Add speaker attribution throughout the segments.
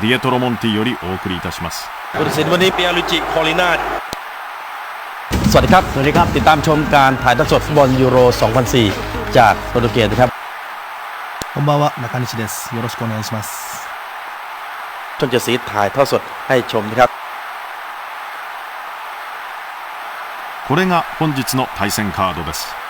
Speaker 1: ディエトロ・モンティよりお送りいたします
Speaker 2: ผู้ตัดสินวันนี้เปียรุจิคอลินา
Speaker 3: สวัสดีครับ สวัสดีครับ ติดตามชมการถ่ายทอดสดฟุตบอลยูโร 2004 จากโปรตุเกสนะครับ
Speaker 4: こんばんは中西ですよろしくお願いします
Speaker 3: ช่องเจ็ดสีถ่ายทอดสดให้ชมนะครับ
Speaker 1: これが本日の対戦カードです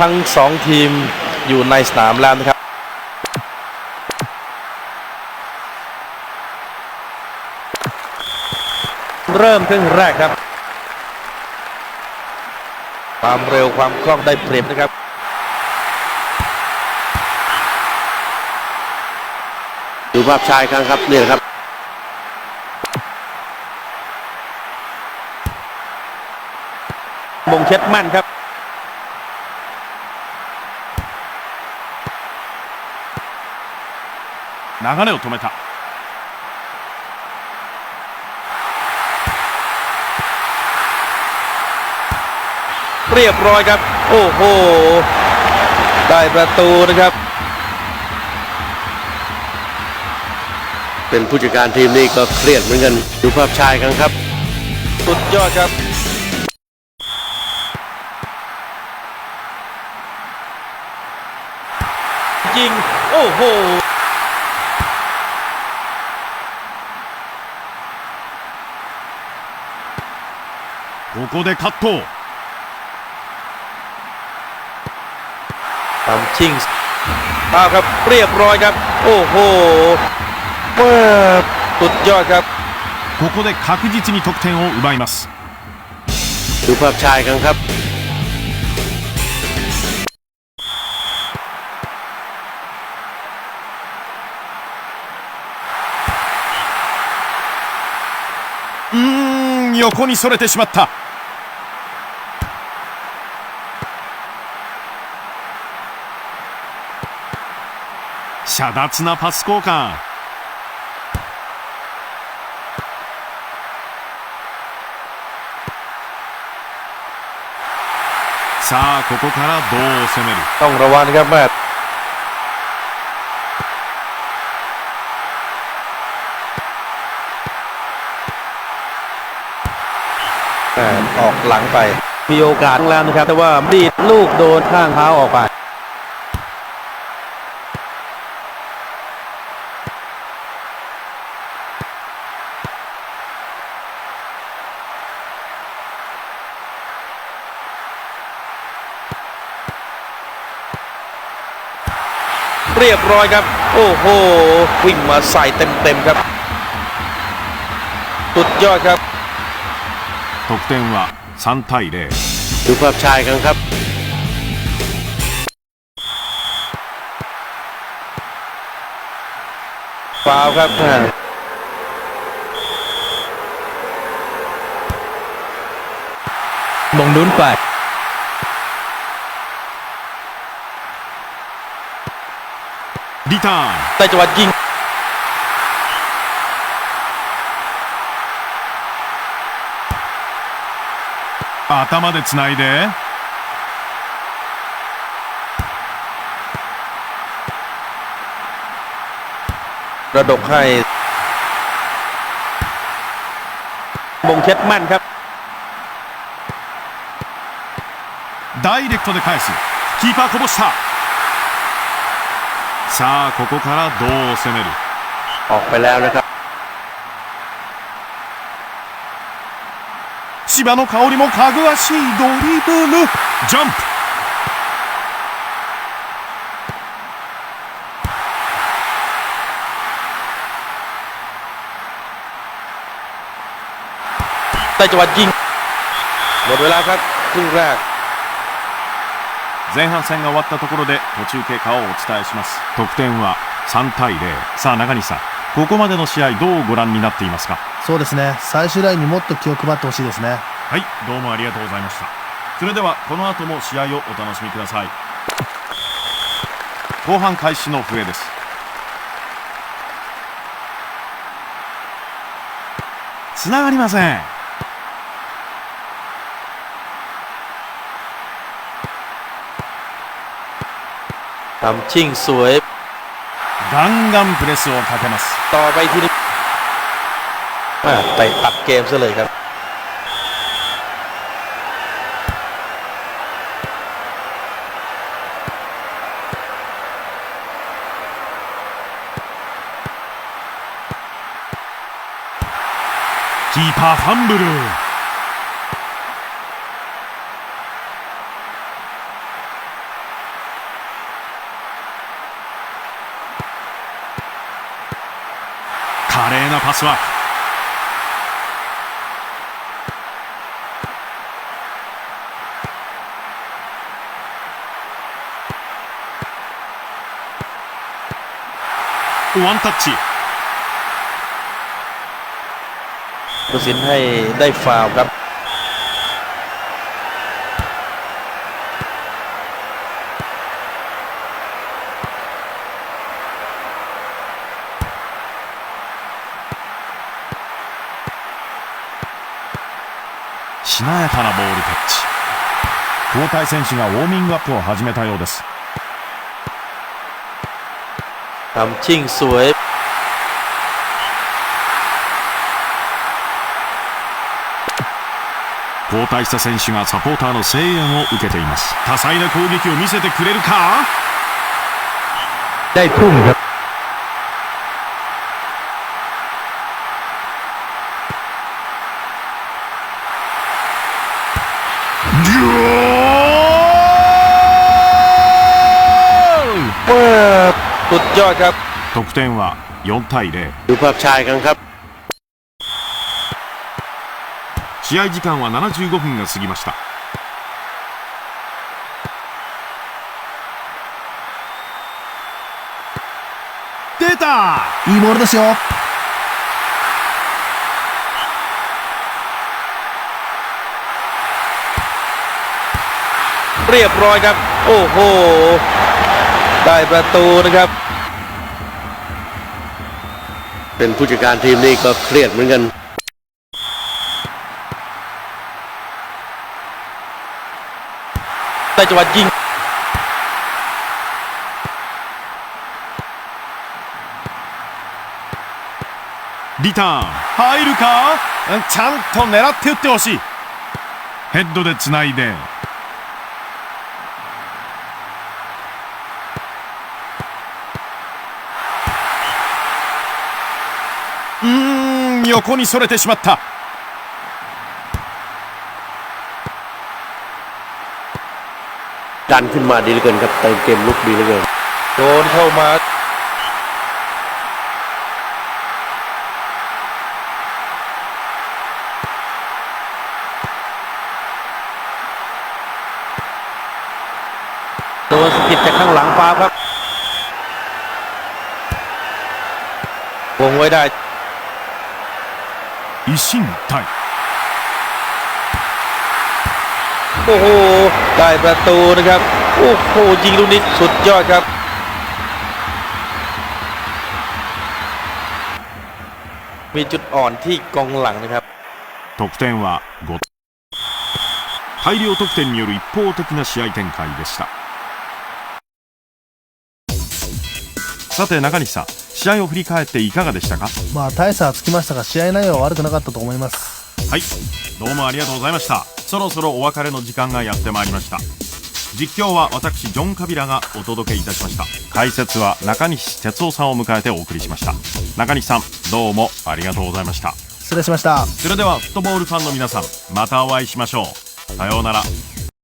Speaker 3: ทั้งสองทีมอยู่ในสนามแล้วนะครับ เริ่มครึ่งแรกครับ ความเร็วความคล่องได้เปรียบนะครับดูภาพชายครั้งครับนี่นะครับ มงเช็ดมั่นครับ
Speaker 1: 流れを止めた
Speaker 3: เรียบร้อยครับ โอ้โห ได้ประตูนะครับ
Speaker 5: เป็นผู้จัดการทีมนี่ก็เครียดเหมือนกัน ดูภาพชายกันครับ
Speaker 3: สุดยอดครับ ยิง โอ้โห
Speaker 1: ここでカット
Speaker 3: ตามชิงเอาครับ เรียบร้อยครับ โอ้โหเมื่อสุดยอดครับ
Speaker 1: ここで確実に得点を奪います
Speaker 5: ดูภาพชายกันครับ
Speaker 1: うーん横にそれてしまった 遮奪なパス交換 さあここからどう攻める
Speaker 3: ต้องระวังนะครับแม่แม่ออกหลังไป มีโอกาสแล้วนะครับ แต่ว่าดีดลูกโดนข้างเท้าออกไป เรียบร้อยครับ โอ้โห วิ่งมาใส่เต็มๆครับ สุดยอดครับ
Speaker 1: 得点は3対0
Speaker 5: ดูภาพชายกันครับ
Speaker 3: ฟาวล์ครับอ่าลงดุนไป
Speaker 1: ดีทา
Speaker 3: ได้จังหวะยิง
Speaker 1: 頭でつないで
Speaker 3: ระดกให้บงเช็ดมั่นครับ
Speaker 1: ダイレクトで返すキーパーこぼしたさあここからどう攻める
Speaker 5: ออกไปแล้วนะครับ
Speaker 1: 千葉の香りもかぐわしいドリブルジャンプ
Speaker 3: ได้จังหวะยิง หมดเวลาครับครึ่งแรก
Speaker 1: 前半戦が終わったところで途中経過をお伝えします。得点は3対0さあ中西さんここまでの試合どうご覧になっていますか？
Speaker 4: そうですね。最終ラインにもっと気を配ってほしいですね。
Speaker 1: はいどうもありがとうございました。それではこの後も試合をお楽しみください。後半開始の笛です。つながりません
Speaker 3: ทำชิ่งสวย
Speaker 1: ガンガンプレスをかけます
Speaker 3: ต่อไปทีนี้อ่าเตะตัดเกมซะเลยครับ
Speaker 1: キーパーファンブル パスワークワンタッチ
Speaker 3: ผู้สินให้ได้ฟาวล์ครับ
Speaker 1: しなやかなボールタッチ。交代選手がウォーミングアップを始めたようです。交代した選手がサポーターの声援を受けています。多彩な攻撃を見せてくれるか？
Speaker 3: สุดยอดครับ
Speaker 1: 得点は4対0
Speaker 5: ดูภาพช้าอีกครั้งครับ
Speaker 1: 試合時間は75分が過ぎました出た
Speaker 4: いいボールですよ。
Speaker 3: เรียบร้อยครับ โอ้โห ได้ประตูนะครับ
Speaker 5: เป็นผู้จัดการทีมนี่ก็เครียดเหมือนกัน
Speaker 3: ได้จังหวะยิง
Speaker 1: リターン入るかうんちゃんと狙って打ってほしいヘッドでつないで 横にそれてしまった
Speaker 5: ดันขึ้นมาดีเหลือเกินครับเติมเกมลุกดีเหลือเกิน
Speaker 3: โดนเข้ามา โดนสะกิดจากข้างหลังฟ้าครับ วงไว้ได้
Speaker 1: 一進一退
Speaker 3: โอ้โห ได้ประตูนะครับ โอ้โห ยิงลูกนี้สุดยอดครับ มีจุดอ่อนที่กองหลังนะครับ
Speaker 1: 得点は5大量得点による一方的な試合展開でしたさて中西さん 試合を振り返っていかがでしたか？
Speaker 4: まあ大差はつきましたが試合内容は悪くなかったと思います。
Speaker 1: はい。どうもありがとうございました。そろそろお別れの時間がやってまいりました。実況は私ジョン・カビラがお届けいたしました。解説は中西哲夫さんを迎えてお送りしました。中西さんどうもありがとうございました。
Speaker 4: 失礼しました。
Speaker 1: それではフットボールファンの皆さんまたお会いしましょう。さようなら